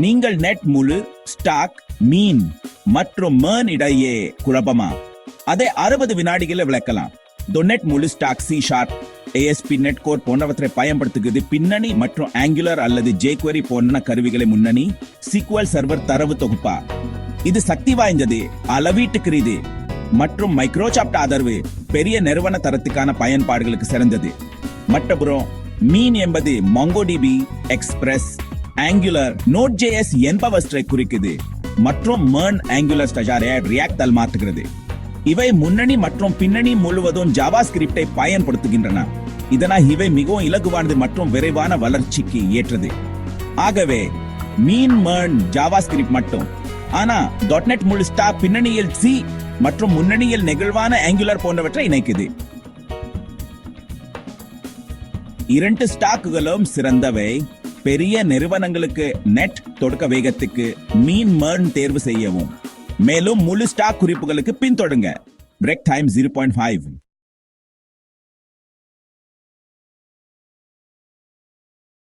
நீங்கள் நெட் முழு ஸ்டாக் மீன் மற்றும் மேன் இடையே குழப்பமா? அதை அறுபது வினாடிகளை விளக்கலாம். டொனெட் முழு stack C sharp ASP net core போன்றவற்றை பயன்படுத்துகிறது பின்னணி மற்றும் ஆங்குலர் அல்லது ஜேக்வரி போன்ற கருவிகளை முன்னணி சீக்வல் சர்வர் தரவு தொகுப்பா? இது சக்தி வாய்ந்தது அளவீட்டுக்குரியது மற்றும் மைக்ரோசாப்ட் ஆதரவு பெரிய நிறுவன தரத்துக்கான பயன்பாடுகளுக்கு சிறந்தது. மற்றபுறம் மீன் என்பது MongoDB Express Angular Node JS என்பவர் ஸ்ட்ரைக் குறிக்குது. மற்றும் மேர்ன் ஆங்குலர் ஸ்டஜாரை ரியாக்ட் தல் மாற்றுகிறது. இவை முன்னணி மற்றும் பின்னணி முழுவதும் ஜாவா ஸ்கிரிப்டை பயன்படுத்துகின்றன. இதனால் இவை மிகவும் இலகுவானது மற்றும் விரைவான வளர்ச்சிக்கு ஏற்றது. ஆகவே மீன் மேர்ன் ஜாவா ஸ்கிரிப்ட் மட்டும். ஆனா .NET முழு ஸ்டாப் பின்னணியில் சி மற்றும் முன்னணியில் நெகிழ்வான ஆங்குலர் போன்றவற்றை இணைக்குது. இரண்டு ஸ்டாக்குகளும் சிறந்தவை. பெரிய நிறுவனங்களுக்கு நெட் தொடக்க வேகத்துக்கு மீன் மேர்ன் தேர்வு செய்யவும். மேலும் முழு ஸ்டாக் குறிப்புகளுக்கு பின்தொடருங்க. Break time zero point five